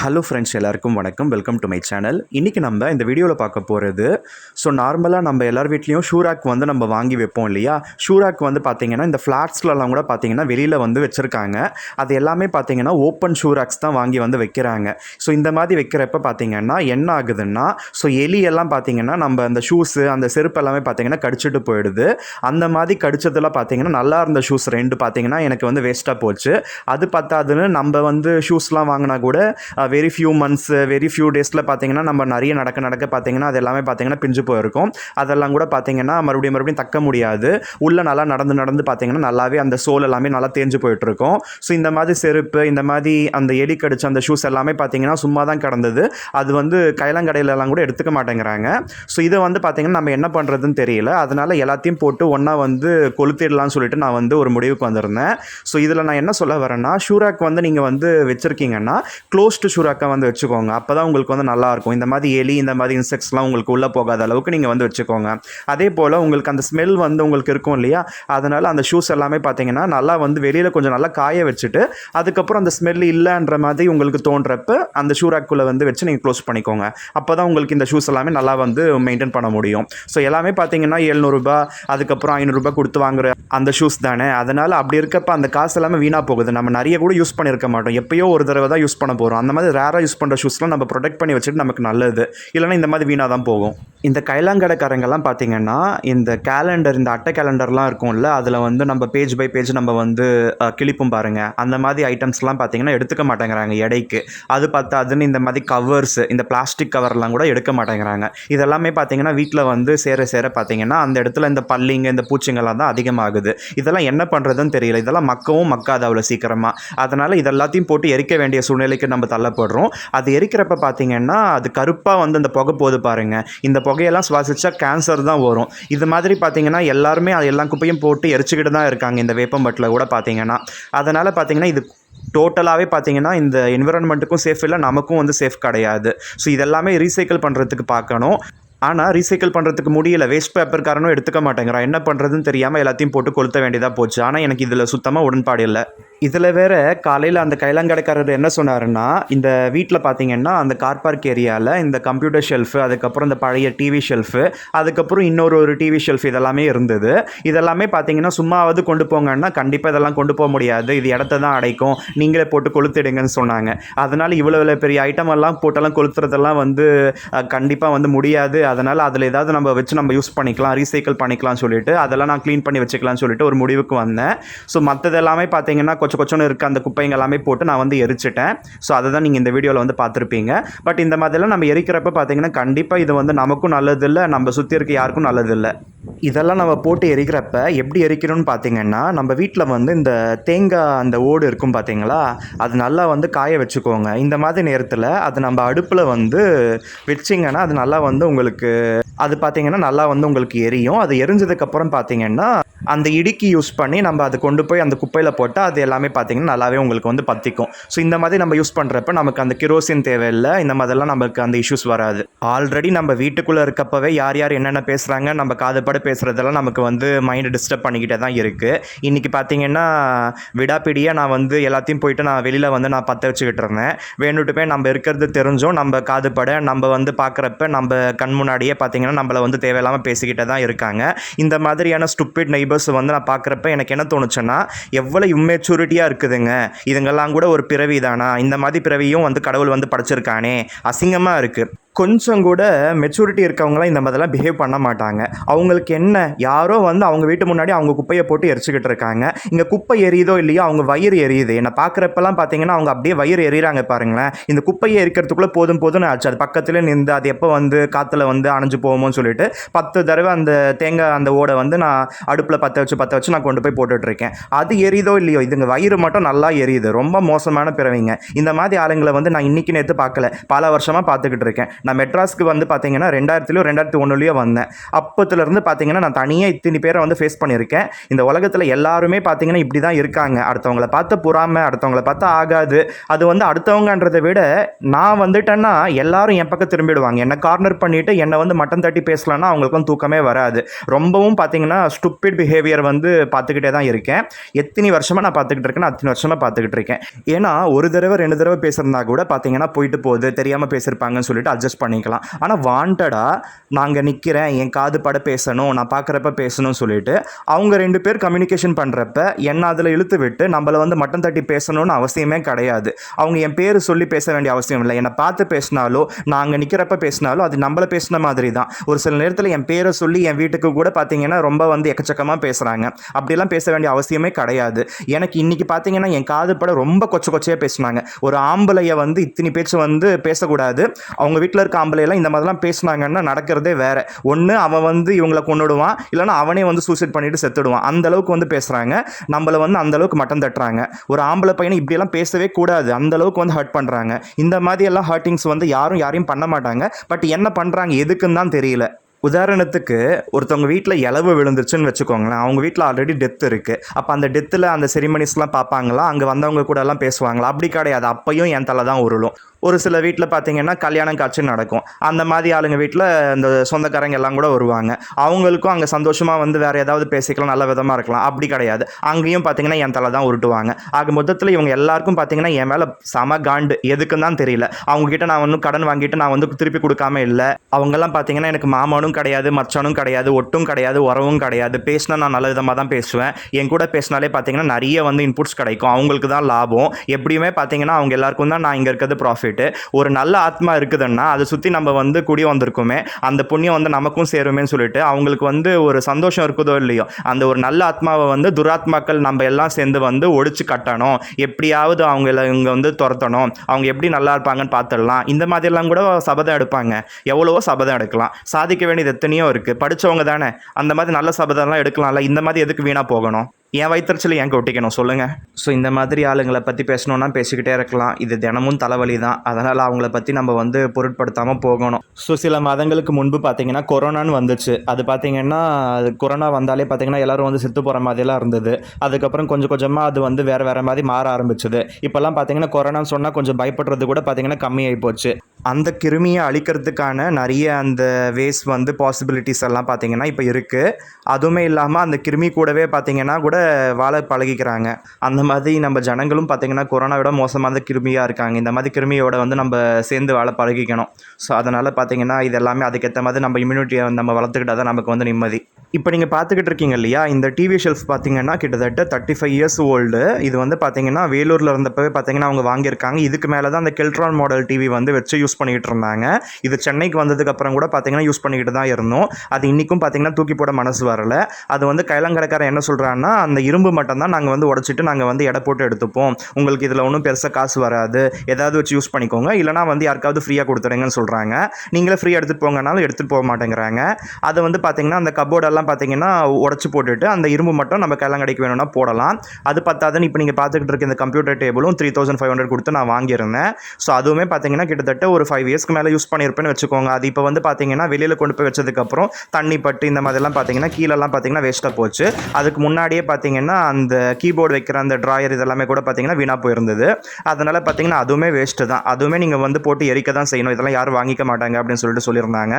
Hello friends எல்லாருக்கும் வணக்கம். Welcome to my channel இன்றைக்கி நம்ம இந்த வீடியோவில் பார்க்க போகிறது ஸோ நார்மலாக நம்ம எல்லார் வீட்லேயும் ஷூராக் வந்து நம்ம வாங்கி வைப்போம் இல்லையா? ஷூராக் வந்து பார்த்திங்கன்னா இந்த ஃப்ளாட்ஸ்லலாம் கூட பார்த்திங்கன்னா வெளியில் வந்து வச்சுருக்காங்க. அது எல்லாமே பார்த்திங்கன்னா ஓப்பன் ஷூராக்ஸ் தான் வாங்கி வந்து வைக்கிறாங்க. ஸோ இந்த மாதிரி வைக்கிறப்ப பார்த்திங்கன்னா என்ன ஆகுதுன்னா ஸோ எலி எல்லாம் பார்த்திங்கன்னா நம்ம அந்த ஷூஸு அந்த செருப்பு எல்லாமே பார்த்திங்கன்னா கடிச்சிட்டு போயிடுது. அந்த மாதிரி கடிச்சதில் பார்த்திங்கன்னா நல்லா இருந்த ஷூஸ் ரெண்டு பார்த்திங்கன்னா எனக்கு வந்து வேஸ்ட்டாக போச்சு. அது பத்தாதுன்னு நம்ம வந்து ஷூஸ்லாம் வாங்கினா கூட very few months very few டேஸில் பார்த்தீங்கன்னா நம்ம நிறைய நடக்க நடக்க பார்த்தீங்கன்னா அது எல்லாமே பார்த்தீங்கன்னா பிஞ்சு போயிருக்கும். அதெல்லாம் கூட பார்த்தீங்கன்னா மறுபடியும் மறுபடியும் தக்க முடியாது. உள்ளே நல்லா நடந்து நடந்து பார்த்தீங்கன்னா நல்லாவே அந்த சோல் எல்லாமே நல்லா தேஞ்சு போயிட்டுருக்கும். ஸோ இந்த மாதிரி செருப்பு இந்த மாதிரி அந்த எலி கடிச்ச அந்த ஷூஸ் எல்லாமே பார்த்தீங்கன்னா சும்மா தான் கிடந்தது. அது வந்து கைலாங்கடையிலலாம் கூட எடுத்துக்க மாட்டேங்கிறாங்க. ஸோ இதை வந்து பார்த்தீங்கன்னா நம்ம என்ன பண்ணுறதுன்னு தெரியல. அதனால் எல்லாத்தையும் போட்டு ஒன்றா வந்து கொளுத்திடலாம்னு சொல்லிட்டு நான் வந்து ஒரு முடிவுக்கு வந்திருந்தேன். ஸோ இதில் நான் என்ன சொல்ல வரேன்னா ஷூராக் வந்து நீங்கள் வந்து வச்சுருக்கீங்கன்னா க்ளோஸ்டு ஷூராக்கை வந்து வச்சுக்கோங்க. அப்போ தான் உங்களுக்கு வந்து நல்லாயிருக்கும். இந்த மாதிரி எலி இந்த மாதிரி இன்செக்ட்ஸ்லாம் உங்களுக்கு உள்ளே போகாத அளவுக்கு நீங்கள் வந்து வச்சுக்கோங்க. அதே போல் உங்களுக்கு அந்த ஸ்மெல் வந்து உங்களுக்கு இருக்கும் இல்லையா? அதனால் அந்த ஷூஸ் எல்லாமே பார்த்தீங்கன்னா நல்லா வந்து வெளியில் கொஞ்சம் நல்லா காய வச்சுட்டு அதுக்கப்புறம் அந்த ஸ்மெல் இல்லைன்ற மாதிரி உங்களுக்கு தோன்றப்ப அந்த ஷூராக்குள்ளே வந்து வச்சு நீங்கள் க்ளோஸ் பண்ணிக்கோங்க. அப்போ தான் உங்களுக்கு இந்த ஷூஸ் எல்லாமே நல்லா வந்து மெயின்டைன் பண்ண முடியும். ஸோ எல்லாமே பார்த்தீங்கன்னா எழுநூறுபா அதுக்கப்புறம் ஐநூறுரூபா கொடுத்து வாங்குற அந்த ஷூஸ் தானே. அதனால் அப்படி இருக்கப்ப அந்த காசு எல்லாமே வீணாக போகுது. நம்ம நிறைய கூட யூஸ் பண்ணியிருக்க மாட்டோம். எப்பயோ ஒரு தடவை தான் யூஸ் பண்ண போகிறோம் அந்த மாதிரி ரேராக யூஸ் பண்ணுற ஷூஸ்லாம் நம்ம ப்ரொடெக்ட் பண்ணி வச்சுட்டு நமக்கு நல்லது. இல்லைனா இந்த மாதிரி வீணாக தான் போகும். இந்த கைலாங்கடைக்காரங்கெல்லாம் பார்த்தீங்கன்னா இந்த கேலண்டர் இந்த அட்டை கேலண்டர்லாம் இருக்கும்ல அதில் வந்து நம்ம பேஜ் பை பேஜ் நம்ம வந்து கிழிப்பும் பாருங்கள் அந்த மாதிரி ஐட்டம்ஸ்லாம் பார்த்தீங்கன்னா எடுத்துக்க மாட்டேங்கிறாங்க எடைக்கு. அது பார்த்தா அதுன்னு இந்த மாதிரி கவர்ஸ் இந்த பிளாஸ்டிக் கவர்லாம் கூட எடுக்க மாட்டேங்கிறாங்க. இதெல்லாமே பார்த்தீங்கன்னா வீட்டில் வந்து சேர சேர பார்த்தீங்கன்னா அந்த இடத்துல இந்த பல்லிங்க இந்த பூச்சிங்கெல்லாம் தான் அதிகமாகுது. இதெல்லாம் என்ன பண்ணுறதுன்னு தெரியல. இதெல்லாம் மக்கவும் மக்காது அவ்வளோ சீக்கிரமாக அதனால் இதெல்லாத்தையும் போட்டு எரிக்க வேண்டிய சூழ்நிலைக்கு நம்ம தள்ளப்படுறோம் அது எரிக்கிறப்ப பார்த்தீங்கன்னா அது கருப்பாக வந்து அந்த புகை போது பாருங்க. இந்த புகையெல்லாம் சுவாசிச்சா கேன்சர் தான் வரும். இது மாதிரி பார்த்தீங்கன்னா எல்லாருமே அது எல்லா குப்பையும் போட்டு எரிச்சுக்கிட்டு தான் இருக்காங்க இந்த வேப்பம்பட்டில் கூட பார்த்தீங்கன்னா அதனால் பார்த்தீங்கன்னா இது டோட்டலாகவே பார்த்தீங்கன்னா இந்த என்விரான்மெண்ட்டுக்கும் சேஃப் இல்லை நமக்கும் வந்து சேஃப் கிடையாது. ஸோ இதெல்லாமே ரீசைக்கிள் பண்ணுறதுக்கு பார்க்கணும். ஆனால் ரீசைக்கிள் பண்ணுறதுக்கு முடியல. வேஸ்ட் பேப்பர் காரனும் எடுத்துக்க மாட்டேங்கிறான். என்ன பண்ணுறதுன்னு தெரியாமல் எல்லாத்தையும் போட்டு கொளுத்த வேண்டியதாக போச்சு. ஆனால் எனக்கு இதில் சுத்தமாக உடன்பாடு இல்லை. இதில் வேற காலையில் அந்த கைலாங்கடைக்காரர் என்ன சொன்னாருன்னா இந்த வீட்டில் பார்த்தீங்கன்னா அந்த கார் பார்க் ஏரியாவில் இந்த கம்ப்யூட்டர் ஷெல்ஃபு அதுக்கப்புறம் இந்த பழைய டிவி ஷெல்ஃபு அதுக்கப்புறம் இன்னொரு ஒரு டிவி ஷெல்ஃப் இதெல்லாமே இருந்தது. இதெல்லாமே பார்த்தீங்கன்னா சும்மாவது கொண்டு போங்கன்னா கண்டிப்பாக இதெல்லாம் கொண்டு போக முடியாது. இது இடத்த தான் அடைக்கும். நீங்களே போட்டு கொளுத்திடுங்கன்னு சொன்னாங்க. அதனால் இவ்வளோ இவ்வளோ பெரிய ஐட்டம் எல்லாம் போட்டெல்லாம் கொளுத்துறதெல்லாம் வந்து கண்டிப்பாக வந்து முடியாது. அதனால் அதில் ஏதாவது நம்ம வச்சு நம்ம யூஸ் பண்ணிக்கலாம் ரீசைக்கிள் பண்ணிக்கலாம்னு சொல்லிட்டு அதெல்லாம் நான் க்ளீன் பண்ணி வச்சுக்கலாம்னு சொல்லிட்டு ஒரு முடிவுக்கு வந்தேன். ஸோ மற்றது எல்லாமே பார்த்தீங்கன்னா கொச்ச கொச்சன்னு இருக்க அந்த குப்பைங்க எல்லாமே போட்டு நான் வந்து எரிச்சிட்டேன். ஸோ அதை தான் நீங்கள் இந்த வீடியோவில் வந்து பார்த்துருப்பீங்க. பட் இந்த மாதிரிலாம் நம்ம எரிக்கிறப்ப பார்த்தீங்கன்னா கண்டிப்பாக இது வந்து நமக்கும் நல்லதில்லை நம்ம சுற்றி இருக்க யாருக்கும் நல்லதில்லை. இதெல்லாம் நம்ம போட்டு எரிக்கிறப்ப எப்படி எரிக்கணும்னு பார்த்தீங்கன்னா நம்ம வீட்டில் வந்து இந்த தேங்காய் அந்த ஓடு இருக்கும் பார்த்தீங்களா? அது நல்லா வந்து காய வச்சுக்கோங்க. இந்த மாதிரி நேரத்தில் அது நம்ம அடுப்பில் வந்து வச்சிங்கன்னா அது நல்லா வந்து உங்களுக்கு அது பார்த்தீங்கன்னா நல்லா வந்து உங்களுக்கு எரியும். அது எரிஞ்சதுக்கப்புறம் பார்த்தீங்கன்னா அந்த இடுக்கி யூஸ் பண்ணி நம்ம அதை கொண்டு போய் அந்த குப்பையில் போட்டால் அது எல்லாமே பார்த்தீங்கன்னா நல்லாவே உங்களுக்கு வந்து பற்றிக்கும் ஸோ இந்த மாதிரி நம்ம யூஸ் பண்ணுறப்ப நமக்கு அந்த கிரோசின் தேவையில்லை. இந்த மாதிரிலாம் நமக்கு அந்த இஷ்யூஸ் வராது. ஆல்ரெடி நம்ம வீட்டுக்குள்ளே இருக்கப்பவே யார் யார் என்னென்ன பேசுகிறாங்க நம்ம காதுபட பேசுகிறதெல்லாம் நமக்கு வந்து மைண்டு டிஸ்டர்ப் பண்ணிக்கிட்டே தான் இருக்குது இன்றைக்கி பார்த்தீங்கன்னா விடாப்பிடியாக நான் வந்து எல்லாத்தையும் போயிட்டு நான் வெளியில் வந்து நான் பற்ற வச்சுக்கிட்டு இருந்தேன். வேணுட்டுமே நம்ம இருக்கிறது தெரிஞ்சும் நம்ம காதுபட நம்ம வந்து பார்க்குறப்ப நம்ம கண் முன்னாடியே பார்த்தீங்கன்னா நம்மளை வந்து தேவையில்லாமல் பேசிக்கிட்டே தான் இருக்காங்க. இந்த மாதிரியான ஸ்டூப்பிட் நெய்பர்ஸ் வந்து நான் பார்க்குறப்ப எனக்கு என்ன தோணுச்சுன்னா எவ்வளோ இம்மெச்சூரிட்டியாக இருக்குதுங்க. இதுங்கெல்லாம் கூட ஒரு பிறவி தானா இந்த மாதிரி பிறவியும் வந்து கடவுள் வந்து படைச்சிருக்கானே. அசிங்கமாக இருக்குது கொஞ்சம் கூட மெச்சூரிட்டி இருக்கவங்களாம் இந்த மாதிரிலாம் பிஹேவ் பண்ண மாட்டாங்க. அவங்களுக்கு என்ன யாரோ வந்து அவங்க வீட்டு முன்னாடி அவங்க குப்பையை போட்டு எரிச்சுக்கிட்டு இருக்காங்க. இங்கே குப்பை எரியுதோ இல்லையோ அவங்க வயிறு எரியுது. என்னை பார்க்குறப்பெல்லாம் பார்த்தீங்கன்னா அவங்க அப்படியே வயிறு எரியுறாங்க பாருங்களேன். இந்த குப்பையை எரிக்கிறதுக்குள்ளே போதும் போதும்னு ஆச்சு. அது பக்கத்தில் நின்று அது எப்போ வந்து காற்றுல வந்து அணைஞ்சு போகுமோன்னு சொல்லிட்டு பத்து தடவை அந்த தேங்காய் அந்த ஓடை வந்து நான் அடுப்பில் பற்ற வச்சு பற்ற வச்சு நான் கொண்டு போய் போட்டுட்ருக்கேன் அது எரியுதோ இல்லையோ இதுங்க வயிறு மட்டும் நல்லா எரியுது. ரொம்ப மோசமான பிறவிங்க. இந்த மாதிரி ஆளுங்களை வந்து நான் இன்னைக்கு நேற்று பார்க்கல. பல வருஷமாக பார்த்துக்கிட்டு இருக்கேன். நான் மெட்ராஸ்க்கு வந்து பார்த்தீங்கன்னா ரெண்டாயிரத்துலையோ ரெண்டாயிரத்தி ஒன்றுலையோ வந்தேன். அப்போத்துலேருந்து பார்த்தீங்கன்னா நான் தனியாக இத்தனை பேரை வந்து ஃபேஸ் பண்ணியிருக்கேன். இந்த உலகத்தில் எல்லாருமே பார்த்தீங்கன்னா இப்படி தான் இருக்காங்க. அடுத்தவங்கள பார்த்து புறாமல் அடுத்தவங்கள பார்த்து ஆகாது. அது வந்து அடுத்தவங்கன்றதை விட நான் வந்துட்டேன்னா எல்லாரும் என் பக்கம் திரும்பிடுவாங்க. என்னை கார்னர் பண்ணிவிட்டு என்னை வந்து மட்டன் தட்டி பேசலான்னா அவங்களுக்கும் தூக்கமே வராது. ரொம்பவும் பார்த்தீங்கன்னா ஸ்டூப்பிட் பிஹேவியர் வந்து பார்த்துக்கிட்டே தான் இருக்கேன். எத்தனை வருஷமாக நான் பார்த்துக்கிட்டு இருக்கேன் அத்தனை வருஷமாக பார்த்துக்கிட்டு இருக்கேன். ஏன்னா ஒரு தடவை ரெண்டு தடவை பேசுகிறதா கூட பார்த்தீங்கன்னா போயிட்டு போகுது தெரியாமல் பேசியிருப்பாங்கன்னு சொல்லிட்டு அட்ஜஸ்ட் பண்ணிக்கலாம். ஆனால் வாண்டடாக நாங்கள் நிற்கிறேன் என் காது பட பேசணும் நான் பார்க்குறப்ப பேசணும்னு சொல்லிட்டு அவங்க ரெண்டு பேர் கம்யூனிகேஷன் பண்ணுறப்ப என்ன அதில் இழுத்து விட்டு நம்மளை வந்து மட்டன் தட்டி பேசணும்னு அவசியமே கிடையாது. அவங்க என் பேர் சொல்லி பேச வேண்டிய அவசியம் இல்லை. என்னை பார்த்து பேசினாலோ நாங்கள் நிற்கிறப்ப பேசினாலோ அது நம்மளை பேசின மாதிரி தான். ஒரு சில நேரத்தில் என் பேரை சொல்லி என் வீட்டுக்கு கூட பார்த்தீங்கன்னா ரொம்ப வந்து எக்கச்சக்கமாக பேசுகிறாங்க அப்படிலாம் பேச வேண்டிய அவசியமே கிடையாது. எனக்கு இன்றைக்கி பார்த்தீங்கன்னா என் காது பட ரொம்ப கொச்ச கொச்சையாக பேசினாங்க. ஒரு ஆம்பளையை வந்து இத்தனை பேச்சு வந்து பேசக்கூடாது. அவங்க வீட்டில் இருக்க ஆம்பளையெல்லாம் இந்த மாதிரிலாம் பேசுனாங்கன்னா நடக்கிறதே வேற. ஒன்று அவன் வந்து இவங்களை கொண்டுடுவான் இல்லைன்னா அவனே வந்து சூசைட் பண்ணிட்டு செத்துடுவான். அந்த அளவுக்கு வந்து பேசுகிறாங்க நம்மளை வந்து அந்த அளவுக்கு மட்டம் தட்டுறாங்க. ஒரு ஆம்பளை பையனை இப்படியெல்லாம் பேசவே கூடாது. அந்த அளவுக்கு வந்து ஹர்ட் பண்ணுறாங்க இந்த மாதிரி எல்லாம் ஹர்ட்டிங்ஸ் வந்து யாரும் யாரையும் பண்ண மாட்டாங்க. பட் என்ன பண்ணுறாங்க எதுக்குன்னு தான் தெரியல. உதாரணத்துக்கு ஒருத்தவங்க வீட்டில் இலவு விழுந்துருச்சுன்னு வச்சுக்கோங்களேன். அவங்க வீட்டில் ஆல்ரெடி டெத் இருக்குது அப்போ அந்த டெத்தில் அந்த செரிமனிஸ்லாம் பார்ப்பாங்களா? அங்கே வந்தவங்க கூட எல்லாம் பேசுவாங்களா? அப்படி கிடையாது. அப்பையும் என் தலை தான் உருளும். ஒரு சில வீட்டில் பார்த்தீங்கன்னா கல்யாணம் காட்சி நடக்கும். அந்த மாதிரி ஆளுங்க வீட்டில் இந்த சொந்தக்காரங்க எல்லாம் கூட வருவாங்க. அவங்களுக்கும் அங்கே சந்தோஷமாக வந்து வேறு ஏதாவது பேசிக்கலாம் நல்ல விதமாக இருக்கலாம். அப்படி கிடையாது. அங்கேயும் பார்த்தீங்கன்னா என் தலை தான் உருட்டுவாங்க. ஆக மொத்தத்தில் இவங்க எல்லாருக்கும் பார்த்தீங்கன்னா என் மேலே சம காண்டு. எதுக்குன்னு தான் தெரியல. அவங்ககிட்ட நான் ஒன்றும் கடன் வாங்கிட்டு நான் வந்து திருப்பி கொடுக்காம இல்லை. அவங்கெல்லாம் பார்த்தீங்கன்னா எனக்கு மாமனும் கிடையாது மச்சானும் கிடையாது ஒட்டும் கிடையாது உறவும் கிடையாது. பேசினா நான் நல்ல விதமாக தான் பேசுவேன். என் கூட பேசினாலே பார்த்தீங்கன்னா நிறைய வந்து இன்புட்ஸ் கிடைக்கும். அவங்களுக்கு தான் லாபம். எப்படியுமே பார்த்தீங்கன்னா அவங்க எல்லாருக்கும் தான் நான் இங்கே இருக்கிறது ப்ராஃபிட்டு ஒரு நல்ல ஆத்மா இருக்குதுன்னா அதை சுற்றி நம்ம வந்து குடி வந்திருக்கோமே அந்த புண்ணியம் வந்து நமக்கும் சேருமேன்னு சொல்லிட்டு அவங்களுக்கு வந்து ஒரு சந்தோஷம் இருக்குதோ இல்லையோ அந்த ஒரு நல்ல ஆத்மாவை வந்து துராத்மாக்கள் நம்ம எல்லாம் சேர்ந்து வந்து ஒழிச்சு கட்டணும். எப்படியாவது அவங்கள இங்கே வந்து துரத்தணும். அவங்க எப்படி நல்லா இருப்பாங்கன்னு பார்த்துடலாம். இந்த மாதிரிலாம் கூட சபதம் எடுப்பாங்க. எவ்வளவோ சபதம் எடுக்கலாம். சாதிக்க வேண்டியது எத்தனையோ இருக்குது படித்தவங்க தானே. அந்த மாதிரி நல்ல சபதம்லாம் எடுக்கலாம்ல. இந்த மாதிரி எதுக்கு வீணாக போகணும்? என் வயிற்றுச்சல் ஏன் கொட்டிக்கணும் சொல்லுங்கள் ஸோ இந்த மாதிரி ஆளுங்களை பற்றி பேசணுன்னா பேசிக்கிட்டே இருக்கலாம். இது தினமும் தலைவலி தான். அதனால் அவங்கள பற்றி நம்ம வந்து பொருட்படுத்தாமல் போகணும். ஸோ சில மாதங்களுக்கு முன்பு பார்த்தீங்கன்னா கொரோனான்னு வந்துச்சு. அது பார்த்தீங்கன்னா அது கொரோனா வந்தாலே பார்த்தீங்கன்னா எல்லோரும் வந்து செத்து போகிற மாதிரிலாம் இருந்தது. அதுக்கப்புறம் கொஞ்சம் கொஞ்சமாக அது வந்து வேறு வேறு மாதிரி மாற ஆரம்பிச்சது. இப்போல்லாம் பார்த்தீங்கன்னா கொரோனான்னு சொன்னால் கொஞ்சம் பயப்படுறது கூட பார்த்தீங்கன்னா கம்மியாகி போச்சு. அந்த கிருமியை அழிக்கிறதுக்கான நிறைய அந்த வேஸ் வந்து பாசிபிலிட்டிஸ் எல்லாம் பார்த்தீங்கன்னா இப்போ இருக்குது அதுவுமே இல்லாமல் அந்த கிருமி கூடவே பார்த்தீங்கன்னா கூட வாழ பழகிக்கிறாங்க. அந்த மாதிரி நம்ம ஜனங்களும் பார்த்திங்கன்னா கொரோனா விட மோசமான கிருமியாக இருக்காங்க. இந்த மாதிரி கிருமியோட வந்து நம்ம சேர்ந்து வாழ பழகிக்கணும். ஸோ அதனால் பார்த்திங்கன்னா இது எல்லாமே அதுக்கேற்ற மாதிரி நம்ம இம்யூனிட்டியை நம்ம வளர்த்துக்கிட்டால் தான் நமக்கு வந்து நிம்மதி. இப்போ நீங்கள் பார்த்துக்கிட்டு இருக்கீங்க இல்லையா இந்த டிவி ஷெல்ஃப் பார்த்திங்கன்னா கிட்டத்தட்ட தேர்ட்டி ஃபைவ் இயர்ஸ் ஓல்டு இது வந்து பார்த்திங்கன்னா வேலூரில் இருந்தப்பவே பார்த்தீங்கன்னா அவங்க வாங்கியிருக்காங்க. இதுக்கு மேலே தான் அந்த கெல்ட்ரான் மாடல் டிவி வந்து வச்சு யூஸ் பண்ணிக்கிட்டு இருந்தாங்க. இது சென்னைக்கு வந்ததுக்கப்புறம் கூட பார்த்திங்கன்னா யூஸ் பண்ணிக்கிட்டு தான் இருந்தோம். அது இன்றைக்கும் பார்த்தீங்கன்னா தூக்கி போட மனசு வரல. அது வந்து கைலங்கடைக்காரன் என்ன சொல்கிறான்னா அந்த இரும்பு மட்டும் தான் நாங்கள் வந்து உடச்சிட்டு நாங்கள் வந்து எடை போட்டு எடுத்துப்போம். உங்களுக்கு இதில் ஒன்றும் பெருசாக காசு வராது. ஏதாவது வச்சு யூஸ் பண்ணிக்கோங்க. இல்லைனா வந்து யாருக்காவது ஃப்ரீயாக கொடுத்துருங்கன்னு சொல்கிறாங்க நீங்களே ஃப்ரீயாக எடுத்துகிட்டு போங்கனாலும் எடுத்துகிட்டு போக மாட்டேங்கிறாங்க. அதை வந்து பார்த்தீங்கன்னா அந்த கபோர்டெல்லாம் பார்த்தீங்கன்னா உடச்சி போட்டுட்டு அந்த இரும்பு மட்டும் நம்ம கல்லங்கடைக்கு வேணும்னா போடலாம். அது பத்தாதுன்னு இப்போ நீங்கள் பார்த்துக்கிட்டு இருக்க இந்த கம்ப்யூட்டர் டேபிளும் த்ரீ தௌசண்ட் ஃபைவ் ஹண்ட்ரட் கொடுத்து நான் வாங்கியிருந்தேன். ஸோ அதுவுமே பார்த்தீங்கன்னா கிட்டத்தட்ட ஒரு ஃபைவ் இயர்ஸ்க்கு மேலே யூஸ் பண்ணியிருப்பேன்னு வச்சுக்கோங்க. அது இப்போ வந்து பார்த்தீங்கன்னா வெளியில் கொண்டு போய் வச்சதுக்கப்புறம் தண்ணி பட்டு இந்த மாதிரிலாம் பார்த்தீங்கன்னா கீழெல்லாம் பார்த்தீங்கன்னா வேஸ்ட்டாக போச்சு. அதுக்கு முன்னாடியே பார்த்தீங்கன்னா அந்த கீபோர்டு வைக்கிற அந்த ட்ராயர் இதெல்லாமே கூட பார்த்தீங்கன்னா வீணாக போயிருந்தது. அதனால் பார்த்தீங்கன்னா அதுவுமே வேஸ்ட்டு தான். அதுவுமே நீங்கள் வந்து போட்டு எரிக்க தான் செய்யணும். இதெல்லாம் யாரும் வாங்கிக்க மாட்டாங்க அப்படின்னு சொல்லிட்டு சொல்லியிருந்தாங்க.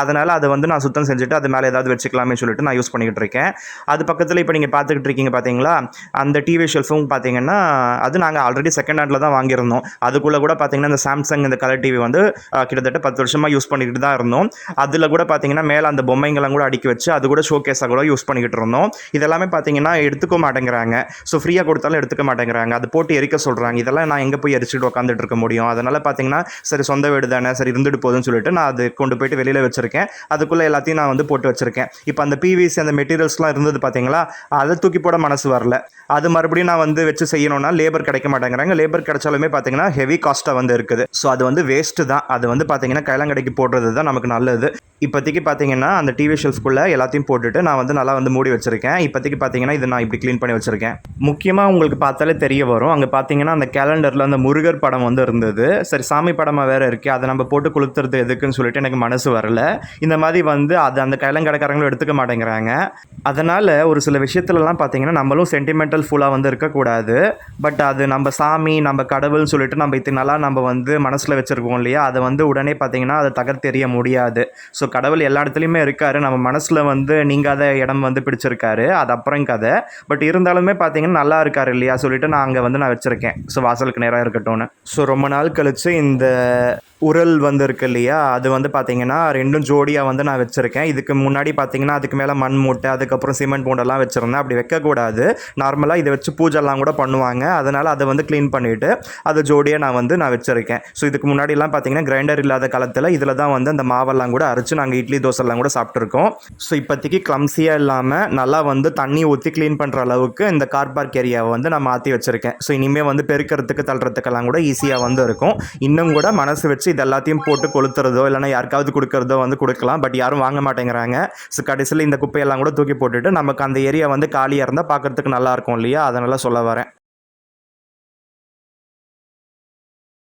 அதனால் அதை வந்து நான் சுத்தம் செஞ்சுட்டு அது மேலே ஏதாவது வச்சுக்கலாமே சொல்லிட்டு நான் யூஸ் பண்ணிக்கிட்டு இருக்கேன். அது பக்கத்தில் இப்போ நீங்கள் பார்த்துக்கிட்டு இருக்கீங்க பார்த்தீங்களா? அந்த டிவி ஷெல்ஃபும் பார்த்தீங்கன்னா அது நாங்கள் ஆல்ரெடி செகண்ட் ஹேண்டில் தான் வாங்கியிருந்தோம். அதுக்குள்ளே கூட பார்த்தீங்கன்னா இந்த சாம்சங் இந்த கலர் டிவி வந்து கிட்டத்தட்ட பத்து வருஷமாக யூஸ் பண்ணிக்கிட்டு தான் இருந்தோம். அதில் கூட பார்த்தீங்கன்னா மேலே அந்த பொம்மைங்கெல்லாம் கூட அடுக்கி வச்சு அது கூட ஷோகேஸாக கூட யூஸ் பண்ணிக்கிட்டு இருந்தோம். இதெல்லாமே பார்த்தீங்கன்னா எடுத்துக்க மாட்டேங்கிறாங்க. ஸோ ஃப்ரீயாக கொடுத்தாலும் எடுத்துக்க மாட்டேங்கிறாங்க. அது போட்டு எரிக்க சொல்கிறாங்க இதெல்லாம் நான் எங்கே போய் எரிச்சிட்டு உட்காந்துட்டு இருக்க முடியும்? அதனால் பார்த்தீங்கன்னா சரி சொந்த வீடு தானே சரி இருந்துட்டு போதும்னு சொல்லிட்டு நான் அது கொண்டு போயிட்டு வெளியில் வச்சுருக்கேன். அதுக்குள்ளே எல்லாத்தையும் நான் வந்து போட்டு வச்சுருக்கேன். இப்போ அந்த பிவிசி அந்த மெட்டீரியல்ஸ்லாம் இருந்தது பார்த்தீங்களா அதை தூக்கி போட மனசு வரல. அது மறுபடியும் நான் வந்து வச்சு செய்யணும்னா லேபர் கிடைக்க மாட்டேங்கிறாங்க. லேபர் கிடைச்சாலுமே பார்த்தீங்கன்னா ஹெவி காஸ்ட்டாக வந்து இருக்குது. ஸோ அது வந்து வேஸ்ட்டு தான். அது வந்து பார்த்தீங்கன்னா கைலாங்கடைக்கு போடுறது தான் நமக்கு நல்லது. இப்போதைக்கு பார்த்தீங்கன்னா அந்த டிவி ஷெல்ஃப்குள்ளே எல்லாத்தையும் போட்டுட்டு நான் வந்து நல்லா வந்து மூடி வச்சுருக்கேன். இப்போதைக்கு பார்த்தீங்கன்னா இது நான் இப்படி க்ளீன் பண்ணி வச்சுருக்கேன். முக்கியமாக உங்களுக்கு பார்த்தாலே தெரிய வரும். அங்கே பார்த்தீங்கன்னா அந்த கேலண்டரில் அந்த முருகர் படம் வந்து இருந்தது. சரி சாமி படமாக வேறு இருக்குது அதை நம்ம போட்டு கொளுத்துறது எதுக்குன்னு சொல்லிட்டு எனக்கு மனசு வரல. இந்த மாதிரி வந்து அது அந்த கைலங்கடைக்காரங்களும் எடுத்துக்க மாட்டேங்கிறாங்க. அதனால் ஒரு சில விஷயத்துலலாம் பார்த்தீங்கன்னா நம்மளும் சென்டிமெண்டல் ஃபுல்லாக வந்து இருக்கக்கூடாது. பட் அது நம்ம சாமி நம்ம கடவுள்னு சொல்லிட்டு நம்ம இத்தனை நாளாக நம்ம வந்து மனசில் வச்சுருக்கோம் இல்லையா? அதை வந்து உடனே பார்த்தீங்கன்னா அதை தகர்த்தெறிய முடியாது. ஸோ கடவுள் எல்லா இடத்துலையுமே இருக்காரு. நம்ம மனசில் வந்து நீங்காத இடம் வந்து பிடிச்சிருக்காரு. அது அப்புறம் கதை. பட் இருந்தாலுமே பார்த்தீங்கன்னா நல்லா இருக்காரு இல்லையா சொல்லிட்டு நான் அங்கே வந்து நான் வச்சுருக்கேன். ஸோ வாசலுக்கு நேராக இருக்கட்டும்னு. ஸோ ரொம்ப நாள் கழித்து இந்த உரல் வந்து இருக்கு இல்லையா? அது வந்து பார்த்தீங்கன்னா ரெண்டும் ஜோடியாக வந்து நான் வச்சுருக்கேன். இதுக்கு முன்னாடி பார்த்தீங்கன்னா அதுக்கு மேலே மண் மூட்டை அதுக்கப்புறம் சிமெண்ட் மூட்டைலாம் வச்சுருந்தேன். அப்படி வைக்கக்கூடாது. நார்மலாக இதை வச்சு பூஜைலாம் கூட பண்ணுவாங்க. அதனால் அதை வந்து க்ளீன் பண்ணிவிட்டு அதை ஜோடியாக நான் வந்து நான் வச்சுருக்கேன். ஸோ இதுக்கு முன்னாடிலாம் பார்த்தீங்கன்னா கிரைண்டர் இல்லாத காலத்தில் இதில் தான் வந்து அந்த மாவெல்லாம் கூட அரைச்சு நாங்கள் இட்லி தோசைலாம் கூட சாப்பிட்ருக்கோம் ஸோ இப்போதைக்கு க்ளம்ஸியாக இல்லாமல் நல்லா வந்து தண்ணி ஊற்றி க்ளீன் பண்ணுற அளவுக்கு இந்த கார் பார்க் ஏரியாவை வந்து நான் மாற்றி வச்சுருக்கேன். ஸோ இனிமேல் வந்து பெருக்கிறதுக்கு தள்ளுறதுக்கெல்லாம் கூட ஈஸியாக வந்து இருக்கும். இன்னும் கூட மனசு வச்சு இது எல்லாத்தையும் போட்டு கொளுத்துறதோ இல்லைனா யாருக்காவது கொடுக்குறதோ வந்து கொடுக்கலாம். பட் யாரும் வாங்க மாட்டேங்கிறாங்க. ஸோ கடைசியில் இந்த குப்பையெல்லாம் கூட தூக்கி போட்டுட்டு நமக்கு அந்த ஏரியா வந்து காலியாக இருந்தால் பார்க்கறதுக்கு நல்லா இருக்கும் இல்லையா? அதனால் சொல்ல வரேன்.